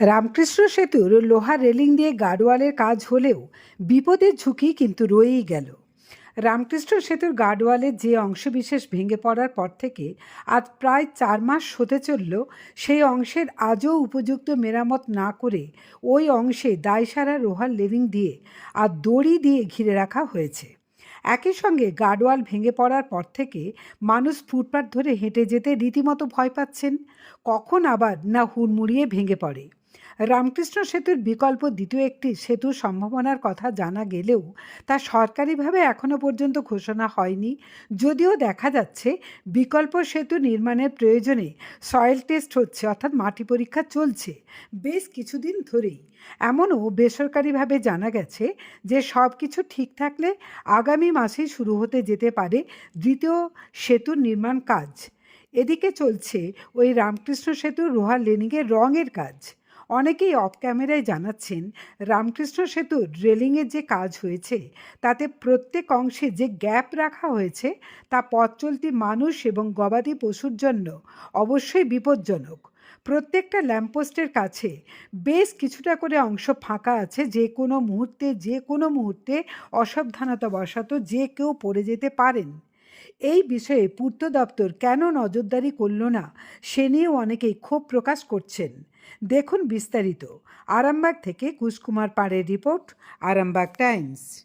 রামকৃষ্ণ সেতুর লোহার রেলিং দিয়ে গার্ডওয়ালের কাজ হলেও বিপদের ঝুঁকি কিন্তু রয়েই গেল। রামকৃষ্ণ সেতুর গার্ডওয়ালের যে অংশবিশেষ ভেঙে পড়ার পর থেকে আজ প্রায় চার মাস হতে চলল, সেই অংশের আজও উপযুক্ত মেরামত না করে ওই অংশে দায়সারা লোহার রেলিং দিয়ে আর দড়ি দিয়ে ঘিরে রাখা হয়েছে। একই সঙ্গে গার্ডওয়াল ভেঙে পড়ার পর থেকে মানুষ ফুটপাত ধরে হেঁটে যেতে রীতিমতো ভয় পাচ্ছেন, কখন আবার না হুড়মুড়িয়ে ভেঙে পড়ে। রামকৃষ্ণ সেতুর বিকল্প দ্বিতীয় একটি সেতুর সম্ভাবনার কথা জানা গেলেও তা সরকারিভাবে এখনও পর্যন্ত ঘোষণা হয়নি। যদিও দেখা যাচ্ছে, বিকল্প সেতু নির্মাণের প্রয়োজনে সয়েল টেস্ট হচ্ছে, অর্থাৎ মাটি পরীক্ষা চলছে বেশ কিছুদিন ধরেই। এমনও বেসরকারিভাবে জানা গেছে যে সব কিছু ঠিক থাকলে আগামী মাসেই শুরু হতে যেতে পারে দ্বিতীয় সেতুর নির্মাণ কাজ। এদিকে চলছে ওই রামকৃষ্ণ সেতুর লোহার লেনিংয়ের রঙের কাজ। অনেকেই অফ ক্যামেরায় জানাচ্ছেন, রামকৃষ্ণ সেতুর রেলিংয়ের যে কাজ হয়েছে, তাতে প্রত্যেক অংশে যে গ্যাপ রাখা হয়েছে, তা পথ চলতি মানুষ এবং গবাদি পশুর জন্য অবশ্যই বিপজ্জনক। প্রত্যেকটা ল্যাম্পপোস্টের কাছে বেশ কিছুটা করে অংশ ফাঁকা আছে, যে কোনো মুহূর্তে, যে কোনো মুহূর্তে অসাবধানতা বশত যে কেউ পড়ে যেতে পারেন। এই বিষয়ে পূর্ত দপ্তর কেন নজরদারি করল না, সে নিয়েও অনেকেই ক্ষোভ প্রকাশ করছেন। দেখুন বিস্তারিত। আরামবাগ থেকে কুশকুমার পাড়ের রিপোর্ট, আরামবাগ টাইমস।